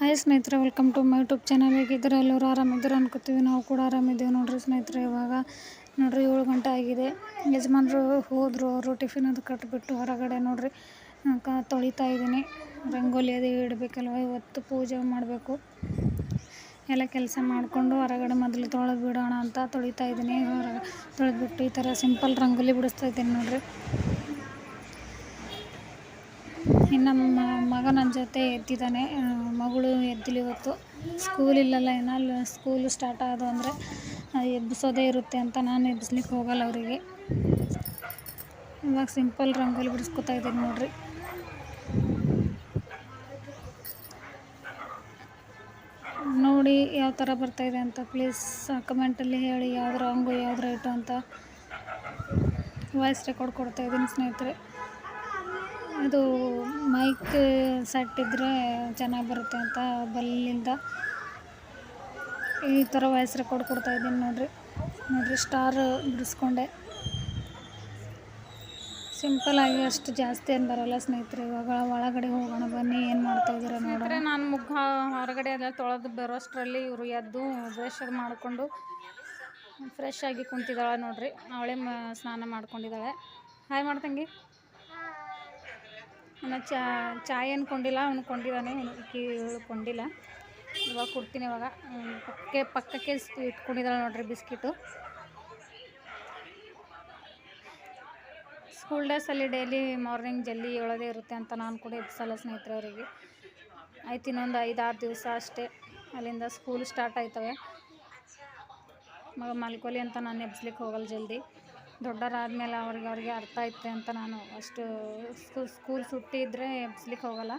Hi ಸ್ನೇಹಿತರೆ welcome to my YouTube channel ಹೇಗಿದ್ದಾರೆ? ಎಲ್ಲರೂ ಆರಾಮಿದ್ದಾರೆ ಅನ್ಕೋತೀವಿ. ನಾವು ಕೂಡ ಆರಾಮಿದ್ದೀವಿ ನೋಡಿರಿ ಸ್ನೇಹಿತರೆ, ಇವಾಗ ನೋಡಿರಿ ಏಳು ಗಂಟೆ ಆಗಿದೆ. ಯಜಮಾನರು ಹೋದರು, ಅವರು ಟಿಫಿನ್ ಅದು ಕಟ್ಬಿಟ್ಟು ಹೊರಗಡೆ ನೋಡಿರಿ ಕ, ತೊಳಿತಾ ಇದ್ದೀನಿ. ರಂಗೋಲಿ ಅದು ಇಡಬೇಕಲ್ವ? ಇವತ್ತು ಪೂಜೆ ಮಾಡಬೇಕು. ಎಲ್ಲ ಕೆಲಸ ಮಾಡಿಕೊಂಡು ಹೊರಗಡೆ ಮೊದಲು ತೊಳೆದು ಬಿಡೋಣ ಅಂತ ತೊಳಿತಾ ಇದ್ದೀನಿ. ಹೊರಗೆ, ತೊಳೆದ್ಬಿಟ್ಟು ಈ ಥರ ಸಿಂಪಲ್ ರಂಗೋಲಿ ಬಿಡಿಸ್ತಾ ಇದ್ದೀನಿ ನೋಡ್ರಿ. ಇನ್ನು ಮಗ ನನ್ನ ಜೊತೆ ಎದ್ದಿದ್ದಾನೆ. ಮಗಳು ಎದ್ದಿಲ್ಲ ಇವತ್ತು. ಸ್ಕೂಲ್ ಇಲ್ಲಲ್ಲ ಇನ್ನು ಸ್ಕೂಲು ಸ್ಟಾರ್ಟ್ ಆದವು ಅಂದರೆ ಎಬ್ಬಿಸೋದೇ ಇರುತ್ತೆ ಅಂತ ನಾನು ಎಬ್ಬಿಸ್ಲಿಕ್ಕೆ ಹೋಗಲ್ಲ ಅವರಿಗೆ. ಇವಾಗ ಸಿಂಪಲ್ ರಂಗೋಲಿ ಬಿಡಿಸ್ಕೊತಾ ಇದ್ದೀನಿ ನೋಡ್ರಿ. ನೋಡಿ ಯಾವ ಥರ ಬರ್ತಾಯಿದೆ ಅಂತ ಪ್ಲೀಸ್ ಕಮೆಂಟಲ್ಲಿ ಹೇಳಿ, ಯಾವ್ದು ರಾಂಗು ಯಾವ್ದು ರೈಟು ಅಂತ ವಾಯ್ಸ್ ರೆಕಾರ್ಡ್ ಕೊಡ್ತಾ ಇದ್ದೀನಿ ಸ್ನೇಹಿತರೆ. ಇದು ಮೈಕ್ ಸೆಟ್ ಇದ್ದರೆ ಚೆನ್ನಾಗಿ ಬರುತ್ತೆ ಅಂತ ಬಲ್ಲಿಂದ. ಈ ಥರ ವಾಯ್ಸ್ ರೆಕಾರ್ಡ್ ಕೊಡ್ತಾ ಇದ್ದೀನಿ ನೋಡ್ರಿ. ನೋಡ್ರಿ, ಸ್ಟಾರ್ ಬಿಡಿಸ್ಕೊಂಡೆ. ಸಿಂಪಲ್ ಆಗಿ ಅಷ್ಟು ಜಾಸ್ತಿ ಏನು ಬರೋಲ್ಲ ಸ್ನೇಹಿತರೆ, ಇವಾಗ ಒಳಗಡೆ ಹೋಗೋಣ, ಬನ್ನಿ, ಏನು ಮಾಡ್ತಾ ಇದ್ದೀರಾ ನೋಡ್ರಿ ನಾನು ಮುಖ ಹೊರಗಡೆ ಎಲ್ಲ ತೊಳೆದು ಬರೋಷ್ಟರಲ್ಲಿ ಇವರು ಎದ್ದು ಬ್ರಷ್ ಅದು ಮಾಡಿಕೊಂಡು ಫ್ರೆಶ್ ಆಗಿ ಕುಂತಿದ್ದಾಳೆ ನೋಡ್ರಿ. ಅವಳೇ ಸ್ನಾನ ಮಾಡ್ಕೊಂಡಿದ್ದಾಳೆ. ಹಾಯ್ ಮಾಡ್ತಂಗಿ ಇನ್ನು ಚಾ, ಚಾಯ್ ಅನ್ಕೊಂಡಿಲ್ಲ, ಅವನು ಕೊಂಡಿದ್ದಾನೆ ಕೀಳು ಕೊಂಡಿಲ್ಲ. ಇವಾಗ ಕೊಡ್ತೀನಿ ಇವಾಗ. ಪಕ್ಕೆ ಪಕ್ಕಕ್ಕೆ ಇಟ್ಕೊಂಡಿದ್ದಾಳೆ ನೋಡ್ರಿ ಬಿಸ್ಕಿಟು. ಸ್ಕೂಲ್ ಡೇಸಲ್ಲಿ ಡೈಲಿ ಮಾರ್ನಿಂಗ್ ಜಲ್ಲಿ ಹೇಳೋದೇ ಇರುತ್ತೆ ಅಂತ ನಾನು ಕೂಡ ಎಬ್ಸಲ್ಲ ಸ್ನೇಹಿತರೆ ಅವರಿಗೆ ಆಯ್ತು, ಇನ್ನೊಂದು ಐದಾರು ದಿವಸ ಅಷ್ಟೇ. ಅಲ್ಲಿಂದ ಸ್ಕೂಲ್ ಸ್ಟಾರ್ಟ್ ಆಯ್ತವೆ. ಮಗ ಮಲ್ಕೊಲಿ ಅಂತ ನಾನು ಎಬ್ಸ್ಲಿಕ್ಕೆ ಹೋಗಲ್ಲ ಜಲ್ದಿ. ದೊಡ್ಡವರಾದ್ಮೇಲೆ ಅವ್ರಿಗೆ ಅವ್ರಿಗೆ ಅರ್ಥ ಐತೆ ಅಂತ ನಾನು ಅಷ್ಟು ಸ್ಕೂಲ್ ಸುಟ್ಟಿ ಇದ್ದರೆ ಎಬ್ಸ್ಲಿಕ್ಕೆ ಹೋಗಲ್ಲ.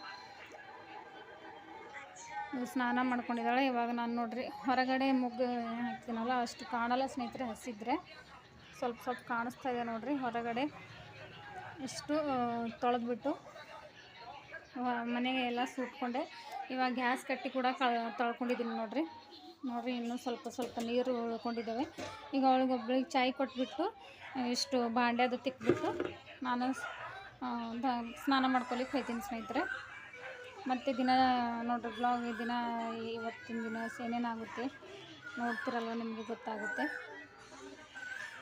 ಸ್ನಾನ ಮಾಡ್ಕೊಂಡಿದ್ದಾಳೆ, ಇವಾಗ ನಾನು ನೋಡ್ರಿ, ಹೊರಗಡೆ ಮುಗ್ಗು ಹಾಕ್ತೀನಲ್ಲ, ಅಷ್ಟು ಕಾಣಲ್ಲ ಸ್ನೇಹಿತರೆ ಹಸಿದ್ರೆ. ಸ್ವಲ್ಪ ಸ್ವಲ್ಪ ಕಾಣಿಸ್ತಾ ಇದೆ ನೋಡ್ರಿ ಹೊರಗಡೆ. ಇಷ್ಟು ತೊಳೆದ್ಬಿಟ್ಟು ಮನೆಗೆ ಎಲ್ಲ ಸುಟ್ಕೊಂಡೆ. ಇವಾಗ ಗ್ಯಾಸ್ ಕಟ್ಟಿ ಕೂಡ ತೊಳ್ಕೊಂಡಿದ್ದೀನಿ ನೋಡ್ರಿ. ನೋಡ್ರಿ ಇನ್ನೂ ಸ್ವಲ್ಪ ಸ್ವಲ್ಪ ನೀರು ಉಳ್ಕೊಂಡಿದ್ದಾವೆ. ಈಗ ಅವಳಿಗೆ ಒಬ್ಳಿಗೆ ಚಾಯ್ ಕೊಟ್ಬಿಟ್ಟು ಇಷ್ಟು ಬಾಂಡೆ ಅದು ತಿಕ್ಬಿಟ್ಟು ನಾನು ಸ್ನಾನ ಮಾಡ್ಕೊಲಿಕ್ಕೆ ಹೋಯ್ತೀನಿ ಸ್ನೇಹಿತರೆ. ಮತ್ತು ದಿನ ನೋಡ್ರಿ ಬ್ಲಾಗ್ ದಿನ, ಇವತ್ತಿನ ದಿನ ಏನೇನಾಗುತ್ತೆ ನೋಡ್ತಿರಲ್ವ ನಿಮಗೆ ಗೊತ್ತಾಗುತ್ತೆ.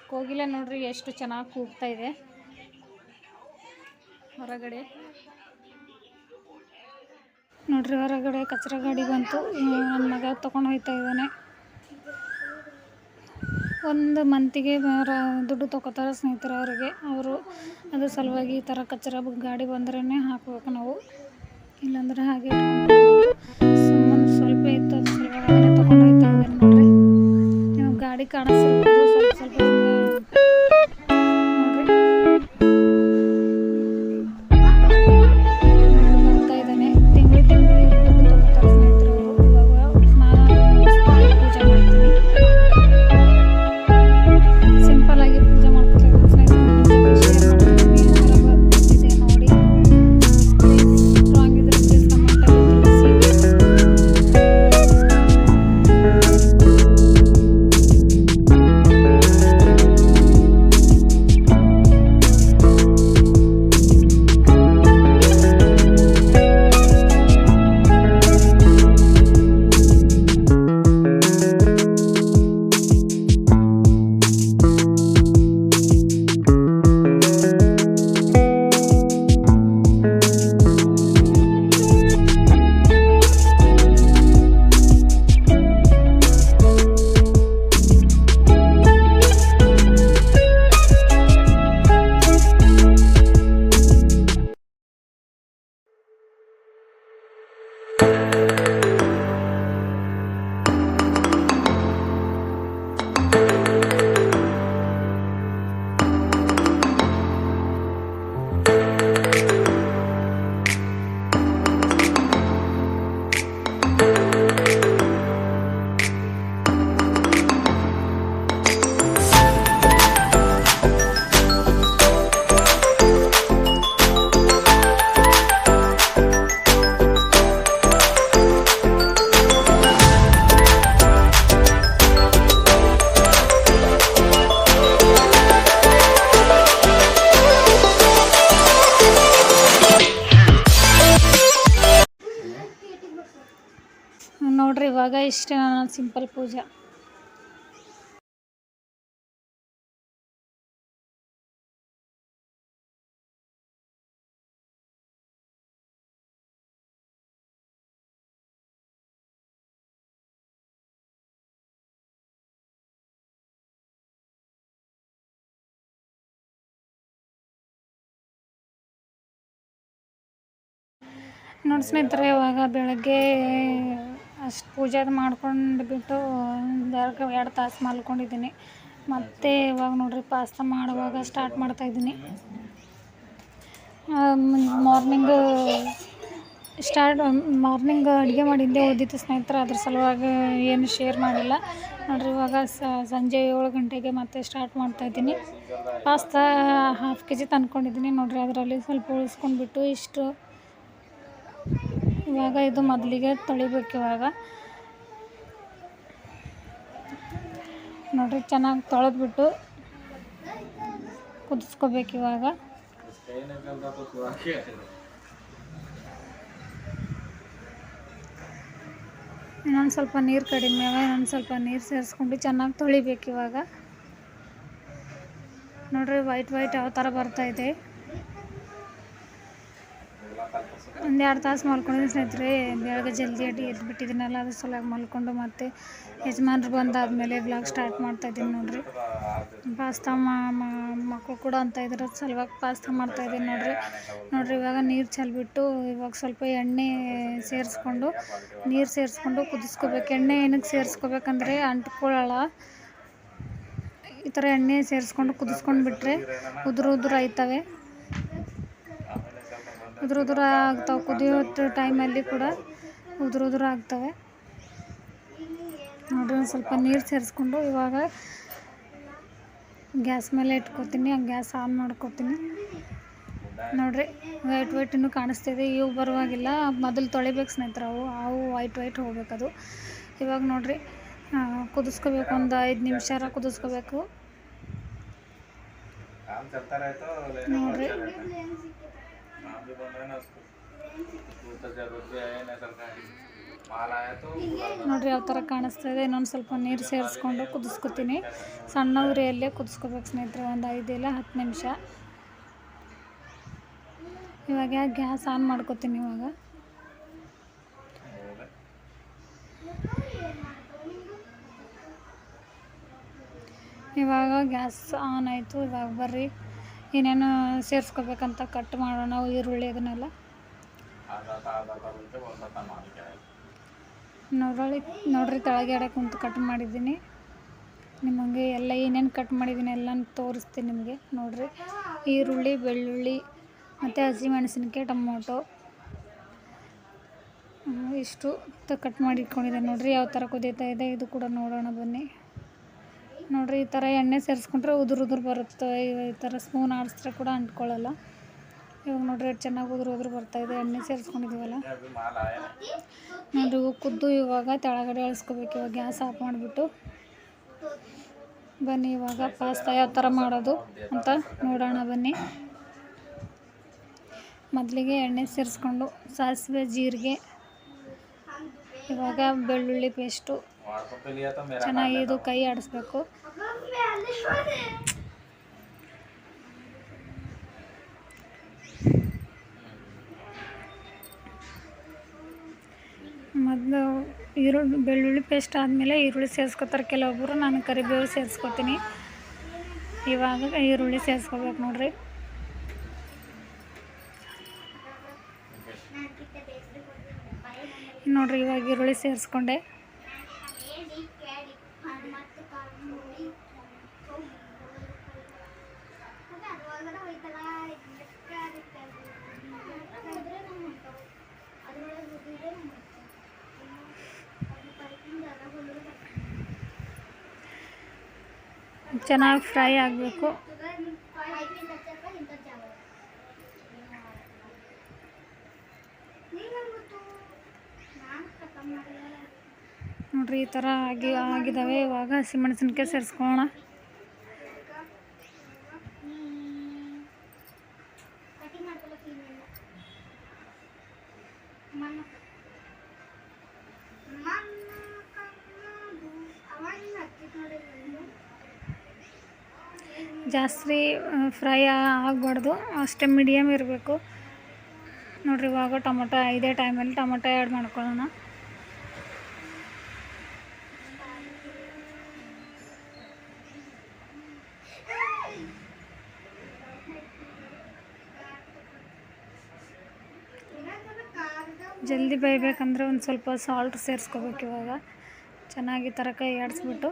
ಕೋಗಿಲೆ ನೋಡ್ರಿ ಎಷ್ಟು ಚೆನ್ನಾಗಿ ಕೂಗ್ತಾ ಇದೆ. ಹೊರಗಡೆ. ನೋಡ್ರಿ, ಹೊರಗಡೆ ಕಚ್ರ ಗಾಡಿ ಬಂತು. ನನ್ನ ಮಗ ತೊಗೊಂಡು ಹೋಗ್ತಾ ಇದ್ದಾನೆ. ಒಂದು ಮಂತಿಗೆ ದುಡ್ಡು ತಗೋತಾರೆ ಸ್ನೇಹಿತರು ಅವರಿಗೆ. ಅವರು ಅದ್ರ ಸಲುವಾಗಿ ಈ ಥರ ಕಚ್ಚರ ಗಾಡಿ ಬಂದ್ರೇ ಹಾಕ್ಬೇಕು ನಾವು. ಇಲ್ಲಾಂದ್ರೆ ಹಾಗೆ ಸ್ವಲ್ಪ ಇತ್ತು ಅದ್ರ ಸಲುವಾಗಿ ಅದನ್ನೇ ತೊಗೊಂಡು ಹೋಗ್ತಾ ಇದ್ದಾನೆ ನೋಡ್ರಿ ಗಾಡಿ ಕಾಣಿಸ್ತಿರ್ಬೋದು, ಸ್ವಲ್ಪ ಸ್ವಲ್ಪ ಇಷ್ಟೇ ಸಿಂಪಲ್ ಪೂಜೆ. ನೋಡಿ ಸ್ನೇಹಿತರೆ ಇವಾಗ ಬೆಳಗ್ಗೆ ಅಷ್ಟು ಪೂಜೆ ಅದು ಮಾಡ್ಕೊಂಡು ಬಿಟ್ಟು ಎರಡು ಎರಡು ತಾಸು ಮಲ್ಕೊಂಡಿದ್ದೀನಿ. ಮತ್ತೆ ಇವಾಗ ನೋಡಿರಿ ಪಾಸ್ತಾ ಮಾಡುವಾಗ ಸ್ಟಾರ್ಟ್ ಮಾಡ್ತಾಯಿದ್ದೀನಿ ಮಾರ್ನಿಂಗು ಸ್ಟಾರ್ಟ್ ಮಾರ್ನಿಂಗ್ ಅಡುಗೆ ಮಾಡಿದ್ದೆ ಓದಿತ್ತು ಸ್ನೇಹಿತರೆ ಅದ್ರ ಸಲುವಾಗಿ ಏನು ಶೇರ್ ಮಾಡಿಲ್ಲ. ನೋಡಿರಿ ಇವಾಗ ಸಂಜೆ ಏಳು ಗಂಟೆಗೆ ಮತ್ತೆ ಸ್ಟಾರ್ಟ್ ಮಾಡ್ತಾಯಿದ್ದೀನಿ ಪಾಸ್ತಾ ಹಾಫ್ ಕೆ ಜಿ ತಂದ್ಕೊಂಡಿದ್ದೀನಿ. ನೋಡಿರಿ ಅದರಲ್ಲಿ ಸ್ವಲ್ಪ ಉಳಿಸ್ಕೊಂಡ್ಬಿಟ್ಟು ಇಷ್ಟು ಇವಾಗ ಇದು ಮೊದಲಿಗೆ ತೊಳಿಬೇಕು ಇವಾಗ. ನೋಡ್ರಿ, ಚೆನ್ನಾಗಿ ತೊಳೆದ್ಬಿಟ್ಟು ಕುದಿಸ್ಕೋಬೇಕು ಇವಾಗ. ಇನ್ನೊಂದು ಸ್ವಲ್ಪ ನೀರು ಕಡಿಮೆ ಆಗ, ಇನ್ನೊಂದು ಸ್ವಲ್ಪ ನೀರು ಸೇರಿಸ್ಕೊಂಡು ಚೆನ್ನಾಗಿ ತೊಳಿಬೇಕು ಇವಾಗ. ನೋಡ್ರಿ ವೈಟ್ ವೈಟ್ ಯಾವ ಥರ ಬರ್ತಾಯಿದೆ ಒಂದು ಎರಡು ತಾಸು ಮಲ್ಕೊಂಡಿದ್ದೀನಿ ಸ್ನೇಹಿತರೆ. ಬೆಳಗ್ಗೆ ಜಲ್ದಿ ಅಡಿ ಎದ್ದು ಬಿಟ್ಟಿದ್ದೀನಲ್ಲ ಅದ್ರ ಸಲುವಾಗಿ ಮಲ್ಕೊಂಡು ಮತ್ತೆ ಯಜಮಾನ್ರು ಬಂದಾದಮೇಲೆ ಬ್ಲಾಗ್ ಸ್ಟಾರ್ಟ್ ಮಾಡ್ತಾ ಇದ್ದೀನಿ ನೋಡಿರಿ. ಪಾಸ್ತಾ ಮಕ್ಕಳು ಕೂಡ ಅಂತ ಇದ್ರ ಸಲುವಾಗಿ ಪಾಸ್ತಾ ಮಾಡ್ತಾಯಿದ್ದೀನಿ ನೋಡಿರಿ. ನೋಡಿರಿ, ಇವಾಗ ನೀರು ಚೆಲ್ಬಿಟ್ಟು ಇವಾಗ ಸ್ವಲ್ಪ ಎಣ್ಣೆ ಸೇರಿಸ್ಕೊಂಡು, ನೀರು ಸೇರಿಸ್ಕೊಂಡು ಕುದಿಸ್ಕೋಬೇಕು. ಎಣ್ಣೆ ಏನಕ್ಕೆ ಸೇರಿಸ್ಕೋಬೇಕಂದ್ರೆ ಅಂಟ್ಕೊಳ್ಳಲ್ಲ ಈ ಥರ ಎಣ್ಣೆ ಸೇರಿಸ್ಕೊಂಡು ಕುದಿಸ್ಕೊಂಡು ಬಿಟ್ಟರೆ ಉದುರು ಉದುರು ಆಯ್ತವೆ ಉದುರು ಉದುರ ಆಗ್ತಾವೆ. ಕುದಿಯೋ ಟೈಮಲ್ಲಿ ಕೂಡ ಉದುರು ಉದುರು ಆಗ್ತವೆ. ನೋಡಿರಿ ಒಂದು ಸ್ವಲ್ಪ ನೀರು ಸೇರಿಸ್ಕೊಂಡು ಇವಾಗ ಗ್ಯಾಸ್ ಮೇಲೆ ಇಟ್ಕೊತೀನಿ. ಆ ಗ್ಯಾಸ್ ಆನ್ ಮಾಡ್ಕೊತೀನಿ. ನೋಡಿರಿ ವೈಟ್ ವೈಟ್ ಇನ್ನೂ ಕಾಣಿಸ್ತಿದೆ ಇವು ಬರುವಾಗಿಲ್ಲ. ಮೊದಲು ತೊಳಿಬೇಕು ಸ್ನೇಹಿತರ ಅವು. ಅವು ವೈಟ್ ವೈಟ್ ಹೋಗ್ಬೇಕದು. ಇವಾಗ ನೋಡಿರಿ ಕುದಿಸ್ಕೋಬೇಕು. ಒಂದು ಐದು ನಿಮಿಷ ಕುದಿಸ್ಕೋಬೇಕು. ನೋಡಿರಿ. ನೋಡ್ರಿ, ಯಾವ ಥರ ಕಾಣಿಸ್ತಾ ಇದೆ. ಇನ್ನೊಂದು ಸ್ವಲ್ಪ ನೀರು ಸೇರಿಸ್ಕೊಂಡು ಕುದಿಸ್ಕೊತೀನಿ. ಸಣ್ಣ ಉರಿಯಲ್ಲೇ ಕುದಿಸ್ಕೋಬೇಕು ಸ್ನೇಹಿತರೆ, ಒಂದು ಐದು ಇಲ್ಲ ಹತ್ತು ನಿಮಿಷ. ಇವಾಗ ಗ್ಯಾಸ್ ಆನ್ ಮಾಡ್ಕೊತೀನಿ ಇವಾಗ? ಇವಾಗ ಗ್ಯಾಸ್ ಆನ್ ಆಯಿತು. ಇವಾಗ ಬರ್ರಿ. ಏನೇನು ಸೇರಿಸ್ಕೋಬೇಕಂತ ಕಟ್ ಮಾಡೋಣ, ಈರುಳ್ಳಿ ಅದನ್ನೆಲ್ಲ. ನೋಡ್ರಿ ನೋಡ್ರಿ ಕೆಳಗೆ ಎಡೆ ಕುಂತು ಕಟ್ ಮಾಡಿದ್ದೀನಿ. ನಿಮಗೆ ಎಲ್ಲ ಏನೇನು ಕಟ್ ಮಾಡಿದ್ದೀನಿ ಎಲ್ಲ ತೋರಿಸ್ತೀನಿ ನಿಮಗೆ, ನೋಡ್ರಿ. ಈರುಳ್ಳಿ, ಬೆಳ್ಳುಳ್ಳಿ, ಮತ್ತು ಹಸಿಮೆಣಸಿನಕಾಯಿ, ಟೊಮೊಟೊ. ಇಷ್ಟು ಕಟ್ ಮಾಡಿ ಇಟ್ಕೊಂಡಿದ್ದೆ ನೋಡಿರಿ, ಯಾವ ಥರ ಕುದೀತಾ ಇದೆ ಇದು ಕೂಡ ನೋಡೋಣ ಬನ್ನಿ. ನೋಡಿರಿ, ಈ ಥರ ಎಣ್ಣೆ ಸೇರಿಸ್ಕೊಂಡ್ರೆ ಉದುರು ಉದುರು ಬರುತ್ತೆ. ಈ ಥರ ಸ್ಪೂನ್ ಆಡಿಸಿದ್ರೆ ಕೂಡ ಅಂಟ್ಕೊಳ್ಳಲ್ಲ. ಇವಾಗ ನೋಡ್ರಿ, ಎಷ್ಟು ಚೆನ್ನಾಗಿ ಉದುರು ಉದುರು ಬರ್ತಾಯಿದೆ ಎಣ್ಣೆ ಸೇರಿಸ್ಕೊಂಡಿದ್ದೀವಲ್ಲ ನೋಡಿರಿ ಕುದ್ದು ಇವಾಗ ತೆಳಗಡೆ ಇಳಿಸ್ಕೋಬೇಕು ಇವಾಗ ಗ್ಯಾಸ್ ಆಫ್ ಮಾಡಿಬಿಟ್ಟು. ಬನ್ನಿ, ಇವಾಗ ಪಾಸ್ತಾ ಯಾವ ಥರ ಮಾಡೋದು ಅಂತ ನೋಡೋಣ ಬನ್ನಿ. ಮೊದಲಿಗೆ ಎಣ್ಣೆ ಸೇರಿಸ್ಕೊಂಡು ಸಾಸಿವೆ, ಜೀರಿಗೆ, ಇವಾಗ ಬೆಳ್ಳುಳ್ಳಿ ಪೇಸ್ಟು. ಚೆನ್ನಾಗಿ ಇದು ಕೈ ಆಡಿಸ್ಬೇಕು. ಮೊದಲು ಈರುಳ್ಳಿ ಬೆಳ್ಳುಳ್ಳಿ ಪೇಸ್ಟ್ ಆದಮೇಲೆ ಈರುಳ್ಳಿ ಸೇರಿಸ್ಕೊತಾರೆ. ಕೆಲವೊಬ್ಬರು ನಾನು ಕರಿಬೇವು ಸೇರಿಸ್ಕೊತೀನಿ. ಇವಾಗ ಈರುಳ್ಳಿ ಸೇರಿಸ್ಕೋಬೇಕು ನೋಡ್ರಿ. ನೋಡ್ರಿ ಇವಾಗ ಈರುಳ್ಳಿ ಸೇರಿಸ್ಕೊಂಡೆ. ಚೆನ್ನಾಗಿ ಫ್ರೈ ಆಗಬೇಕು. ನೋಡ್ರಿ ಈ ಥರ ಆಗಿ ಆಗಿದ್ದಾವೆ. ಇವಾಗ ಹಸಿಮೆಣಸಿನ್ಕಾಯಿ ಸೇರಿಸ್ಕೊಳ್ಳೋಣ. ಜಾಸ್ತಿ ಫ್ರೈ ಆಗಬಾರ್ದು. ಅಷ್ಟೇ ಮೀಡಿಯಮ್ ಇರಬೇಕು. ನೋಡಿರಿ ಇವಾಗ ಟೊಮೊಟೊ, ಇದೇ ಟೈಮಲ್ಲಿ ಟೊಮೊಟೊ ಆ್ಯಡ್ ಮಾಡ್ಕೊಳ್ಳೋಣ. ಜಲ್ದಿ ಬೇಯಬೇಕಂದ್ರೆ ಒಂದು ಸ್ವಲ್ಪ ಸಾಲ್ಟ್ ಸೇರಿಸ್ಕೋಬೇಕು ಇವಾಗ. ಚೆನ್ನಾಗಿ ತರಕಾರಿ ಆಡಿಸ್ಬಿಟ್ಟು.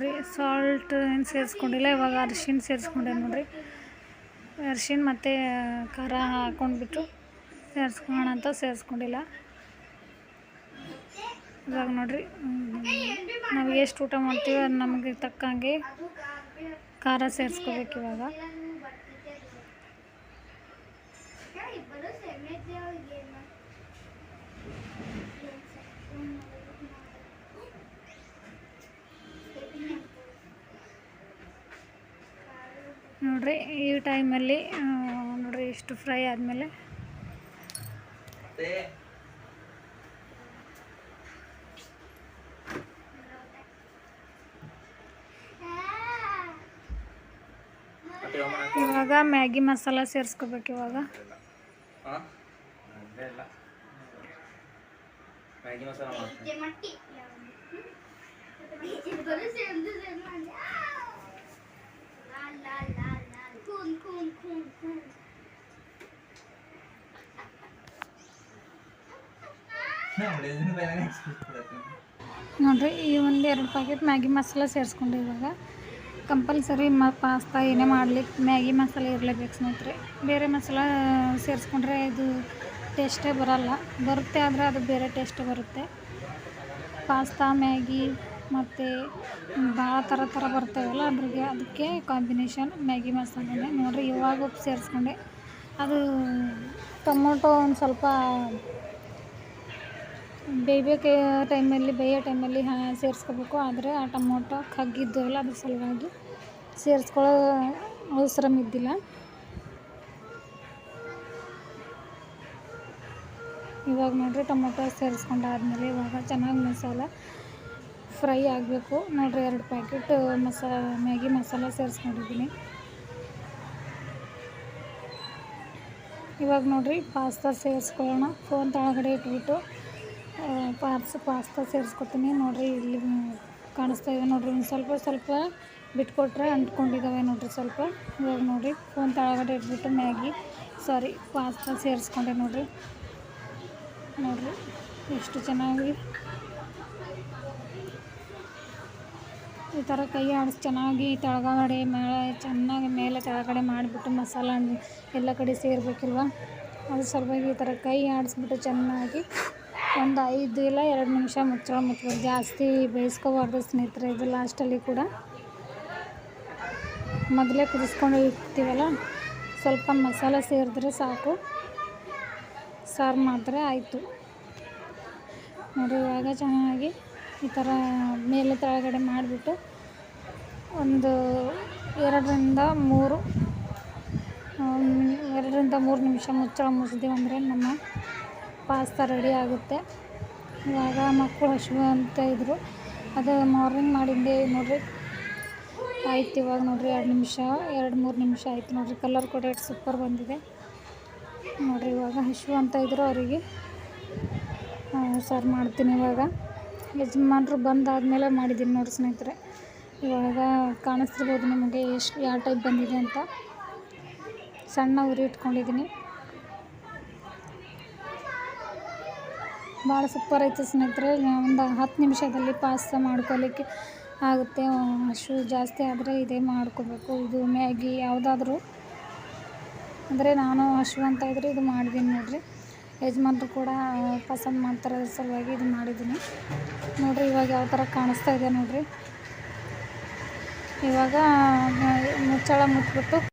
ನೋಡ್ರಿ. ಸಾಲ್ಟ್ ಏನು ಸೇರಿಸ್ಕೊಂಡಿಲ್ಲ, ಇವಾಗ ಅರಿಶಿನ ಸೇರಿಸ್ಕೊಂಡೆ ನೋಡ್ರಿ. ಅರ್ಶಿನ ಮತ್ತು ಖಾರ ಹಾಕ್ಕೊಂಡ್ಬಿಟ್ಟು ಸೇರಿಸ್ಕೊಳ್ಳೋಣ ಅಂತ ಸೇರಿಸ್ಕೊಂಡಿಲ್ಲ. ಇವಾಗ ನೋಡ್ರಿ ನಾವು ಎಷ್ಟು ಊಟ ಮಾಡ್ತೀವಿ ಅದು ನಮಗೆ ತಕ್ಕಂಗೆ ಖಾರ ಸೇರಿಸ್ಕೋಬೇಕು ಇವಾಗ. ನೋಡ್ರಿ ಈ ಟೈಮಲ್ಲಿ ನೋಡ್ರಿ ಇಷ್ಟು ಫ್ರೈ ಆದಮೇಲೆ. ಇವಾಗ ಮ್ಯಾಗಿ ಮಸಾಲ ಸೇರಿಸ್ಕೋಬೇಕು ಇವಾಗ. ಮ್ಯಾಗಿ ಮಸಾಲ ಮಾಡ್ತೀನಿ ನೋಡ್ರಿ, ಈ ಒಂದು ಎರಡು ಪ್ಯಾಕೆಟ್ ಮ್ಯಾಗಿ ಮಸಾಲ ಸೇರಿಸ್ಕೊಂಡೆ ಇವಾಗ. ಕಂಪಲ್ಸರಿ ಮ ಪಾಸ್ತಾ ಏನೇ ಮಾಡ್ಲಿಕ್ಕೆ ಮ್ಯಾಗಿ ಮಸಾಲೆ ಇರಲೇಬೇಕು ಸ್ನೇಹಿತರೆ. ಬೇರೆ ಮಸಾಲ ಸೇರಿಸ್ಕೊಂಡ್ರೆ ಇದು ಟೇಸ್ಟೇ ಬರಲ್ಲ. ಬರುತ್ತೆ ಆದರೆ ಅದು ಬೇರೆ ಟೇಸ್ಟ್ ಬರುತ್ತೆ. ಪಾಸ್ತಾ ಮ್ಯಾಗಿ ಮತ್ತು ಭಾಳ ಥರ ಥರ ಬರ್ತಾವಲ್ಲ ಅದ್ರಿಗೆ ಅದಕ್ಕೆ ಕಾಂಬಿನೇಷನ್ ಮ್ಯಾಗಿ ಮಸಾಲೆನೇ ನೋಡಿರಿ ಇವಾಗ ಉಪ್ಪು ಸೇರಿಸ್ಕೊಂಡೆ. ಅದು ಟೊಮೊಟೊ ಒಂದು ಸ್ವಲ್ಪ ಬೇಯಬೇಕು ಟೈಮಲ್ಲಿ, ಬೇಯೋ ಟೈಮಲ್ಲಿ ಹಾಂ ಸೇರಿಸ್ಕೋಬೇಕು. ಆದರೆ ಆ ಟೊಮೊಟೊ ಕಗ್ಗಿದ್ದು ಅಲ್ಲ ಅದ್ರ ಸಲುವಾಗಿ ಸೇರಿಸ್ಕೊಳ್ಳೋ ಅವಸರ ಇದ್ದಿಲ್ಲ. ಇವಾಗ ನೋಡಿರಿ ಟೊಮೊಟೊ ಸೇರಿಸ್ಕೊಂಡಾದ್ಮೇಲೆ ಇವಾಗ ಚೆನ್ನಾಗಿ ಮಸಾಲ ಫ್ರೈ ಆಗಬೇಕು. ನೋಡಿರಿ ಎರಡು ಪ್ಯಾಕೆಟ್ ಮಸಾ ಮ್ಯಾಗಿ ಮಸಾಲ ಸೇರಿಸ್ಕೊಂಡಿದ್ದೀನಿ. ಇವಾಗ ನೋಡಿರಿ ಪಾಸ್ತಾ ಸೇರಿಸ್ಕೊಳ್ಳೋಣ. ಫೋನ್ ತಳಗಡೆ ಇಟ್ಬಿಟ್ಟು ಪಾರ್ಸ್ ಪಾಸ್ತಾ ಸೇರಿಸ್ಕೊತೀನಿ. ನೋಡಿರಿ ಇಲ್ಲಿ ಕಾಣಿಸ್ತಾ ಇದೆ ನೋಡಿರಿ. ಒಂದು ಸ್ವಲ್ಪ ಸ್ವಲ್ಪ ಬಿಟ್ಕೊಟ್ರೆ ಅಂಟ್ಕೊಂಡಿದ್ದಾವೆ ನೋಡಿರಿ ಸ್ವಲ್ಪ. ಇವಾಗ ನೋಡಿರಿ ಫೋನ್ ತಳಗಡೆ ಇಟ್ಬಿಟ್ಟು ಮ್ಯಾಗಿ, ಸಾರಿ ಪಾಸ್ತಾ ಸೇರಿಸ್ಕೊಂಡೆ ನೋಡಿರಿ. ನೋಡಿರಿ ಎಷ್ಟು ಚೆನ್ನಾಗಿ ಈ ಥರ ಕೈ ಆಡಿಸಿ ಚೆನ್ನಾಗಿ ತಳಗಡೆ ಮೇಲೆ ಚೆನ್ನಾಗಿ ಮೇಲೆ ತೆಳಗಡೆ ಮಾಡಿಬಿಟ್ಟು ಮಸಾಲ ಎಲ್ಲ ಕಡೆ ಸೇರಬೇಕಿಲ್ವ? ಅದ್ರ ಸಲುವಾಗಿ ಈ ಥರ ಕೈ ಆಡಿಸ್ಬಿಟ್ಟು ಚೆನ್ನಾಗಿ ಒಂದು ಐದು ಇಲ್ಲ ಎರಡು ನಿಮಿಷ ಮುಚ್ಚಳ ಮುಚ್ಚಬೇಕು ಜಾಸ್ತಿ ಬೇಯಿಸ್ಕೋಬಾರ್ದು ಸ್ನೇಹಿತರೆ, ಇದು ಲಾಸ್ಟಲ್ಲಿ ಕೂಡ. ಮೊದಲೇ ಕುದಿಸ್ಕೊಂಡು ಇರ್ತೀವಲ್ಲ ಸ್ವಲ್ಪ ಮಸಾಲ ಸೇರಿದ್ರೆ ಸಾಕು. ಸಾರು ಮಾಡಿದ್ರೆ ಆಯಿತು. ನೋಡಿ, ಇವಾಗ ಚೆನ್ನಾಗಿ ಈ ಥರ ಮೇಲೆ ಕೆಳಗಡೆ ಮಾಡಿಬಿಟ್ಟು ಒಂದು ಎರಡರಿಂದ ಮೂರು ಎರಡರಿಂದ ಮೂರು ನಿಮಿಷ ಮುಚ್ಚಳ ಮುಚ್ಚಿದೀವಿ ಅಂದರೆ ನಮ್ಮ ಪಾಸ್ತಾ ರೆಡಿ ಆಗುತ್ತೆ. ಇವಾಗ ಮಕ್ಕಳು ಹಸಿವು ಅಂತ ಇದ್ದರು ಅದು ಮಾರ್ನಿಂಗ್ ಮಾಡಿದ್ದೆ ನೋಡಿರಿ. ಆಯ್ತು ಇವಾಗ ನೋಡಿರಿ ಎರಡು ನಿಮಿಷ, ಎರಡು ಮೂರು ನಿಮಿಷ ಆಯ್ತು ನೋಡಿರಿ. ಕಲರ್ ಕೂಡ ಎಷ್ಟು ಸೂಪರ್ ಬಂದಿದೆ. ನೋಡಿರಿ ಇವಾಗ ಹಸಿವು ಅಂತ ಇದ್ದರು ಅವರಿಗೆ. ಸರ್ವ್ ಮಾಡ್ತೀನಿ ಇವಾಗ. ಯಜಮಾನ್ರು ಬಂದಾದಮೇಲೆ ಮಾಡಿದ್ದೀನಿ ನೋಡಿ ಸ್ನೇಹಿತರೆ. ಇವಾಗ ಕಾಣಿಸ್ತಿರ್ಬೋದು ನಿಮಗೆ ಎಷ್ಟು, ಯಾವ ಟೈಪ್ ಬಂದಿದೆ ಅಂತ. ಸಣ್ಣ ಉರಿ ಇಟ್ಕೊಂಡಿದ್ದೀನಿ. ಭಾಳ ಸೂಪರ್ ಐತೆ ಸ್ನೇಹಿತರೆ. ಒಂದು ಹತ್ತು ನಿಮಿಷದಲ್ಲಿ ಪಾಸ್ತಾ ಮಾಡ್ಕೊಲಿಕ್ಕೆ ಆಗುತ್ತೆ. ಹಶು ಜಾಸ್ತಿ ಆದರೆ ಇದೇ ಮಾಡ್ಕೋಬೇಕು. ಇದು ಮ್ಯಾಗಿ ಯಾವುದಾದ್ರೂ. ಅಂದರೆ ನಾನು ಹಶು ಅಂತ ಇದ್ದರೆ ಇದು ಮಾಡಿದ್ದೀನಿ ನೋಡಿರಿ. ಯಜಮಾನ್ರು ಕೂಡ ಪಸಂದ್ ಮಾಡ್ತಾರೆ ಅದ್ರ ಸಲುವಾಗಿ ಇದು ಮಾಡಿದ್ದೀನಿ. ನೋಡಿರಿ ಇವಾಗ ಯಾವ ಥರ ಕಾಣಿಸ್ತಾ ಇದೆ ನೋಡಿರಿ. ಇವಾಗ ಮುಚ್ಚಳ ಮುಚ್ಚಿಬಿಟ್ಟು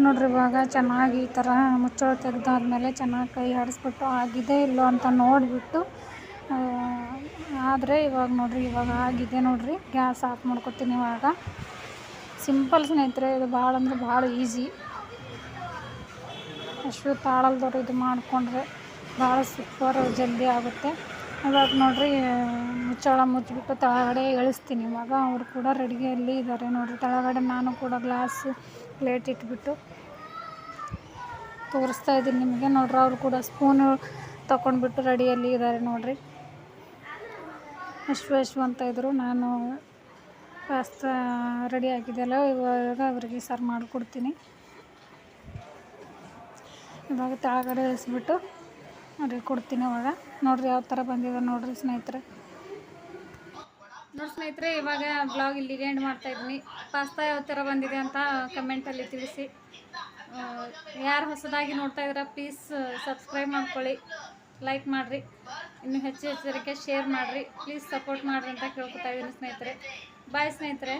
ನೋಡ್ರಿ ಇವಾಗ ಚೆನ್ನಾಗಿ ಈ ಥರ ಮುಚ್ಚಳ ತೆಗೆದಾದ್ಮೇಲೆ ಚೆನ್ನಾಗಿ ಕೈ ಆಡಿಸ್ಬಿಟ್ಟು ಆಗಿದೆ ಇಲ್ಲೋ ಅಂತ ನೋಡಿಬಿಟ್ಟು ಆದರೆ ಇವಾಗ ನೋಡ್ರಿ, ಇವಾಗ ಆಗಿದೆ ನೋಡ್ರಿ. ಗ್ಯಾಸ್ ಆಫ್ ಮಾಡ್ಕೊತೀನಿ ಇವಾಗ. ಸಿಂಪಲ್ ಸ್ನೇಹಿತರೆ, ಇದು ಭಾಳ ಅಂದ್ರೆ ಭಾಳ ಈಸಿ. ಅಷ್ಟು ತಾಳಲ್ದವ್ರು ಇದು ಮಾಡಿಕೊಂಡ್ರೆ ಭಾಳ ಸೂಪರ್, ಜಲ್ದಿ ಆಗುತ್ತೆ. ಇವಾಗ ನೋಡ್ರಿ, ಮುಚ್ಚಳ ಮುಚ್ಚಿಬಿಟ್ಟು ತಳಗಡೆ ಇಳಿಸ್ತೀನಿ ಇವಾಗ ಅವರು ಕೂಡ ರೆಡಿಯಲ್ಲಿ ಇದ್ದಾರೆ ನೋಡ್ರಿ. ತಳಗಡೆ ನಾನು ಕೂಡ ಗ್ಲಾಸ್ ಪ್ಲೇಟ್ ಇಟ್ಬಿಟ್ಟು ತೋರಿಸ್ತಾ ಇದ್ದೀನಿ ನಿಮಗೆ. ನೋಡ್ರಿ, ಅವರು ಕೂಡ ಸ್ಪೂನು ತೊಗೊಂಡ್ಬಿಟ್ಟು ರೆಡಿಯಲ್ಲಿ ಇದ್ದಾರೆ ನೋಡಿರಿ. ಅಶ್ವ ಅಶ್ವ ಅಂತ ಇದ್ದರು ನಾನು ಪಾಸ್ತಾ ರೆಡಿ ಆಗಿದೆಯಲ್ಲ, ಇವಾಗ ಅವರಿಗೆ ಸರ್ವ್ ಮಾಡಿಕೊಡ್ತೀನಿ. ಇವಾಗ ಕೆಳಗಡೆ ಇಳಿಸ್ಬಿಟ್ಟು ಅವ್ರಿಗೆ ಕೊಡ್ತೀನಿ ಅವಾಗ. ನೋಡಿರಿ ಯಾವ ಥರ ಬಂದಿದೆ ನೋಡಿರಿ ಸ್ನೇಹಿತರೆ. ನೋಡಿ ಸ್ನೇಹಿತರೆ, ಇವಾಗ ಬ್ಲಾಗ್ ಇಲ್ಲಿಗೆ ಎಂಡ್ ಮಾಡ್ತಾ ಇದ್ದೀನಿ. ಪಾಸ್ತಾ ಯಾವ ಥರ ಬಂದಿದೆ ಅಂತ ಕಮೆಂಟಲ್ಲಿ ತಿಳಿಸಿ. ಯಾರು ಹೊಸದಾಗಿ ನೋಡ್ತಾ ಇದ್ದೀರಾ ಪ್ಲೀಸ್ ಸಬ್ಸ್ಕ್ರೈಬ್ ಮಾಡ್ಕೊಳ್ಳಿ. ಲೈಕ್ ಮಾಡಿರಿ. ಇನ್ನು ಹೆಚ್ಚು ಹೆಚ್ಚರಿಗೆ ಶೇರ್ ಮಾಡಿರಿ. ಪ್ಲೀಸ್ ಸಪೋರ್ಟ್ ಮಾಡಿರಿ ಅಂತ ಕೇಳ್ಕೊತಾ ಇದ್ದೀನಿ ಸ್ನೇಹಿತರೆ. ಬಾಯ್ ಸ್ನೇಹಿತರೆ.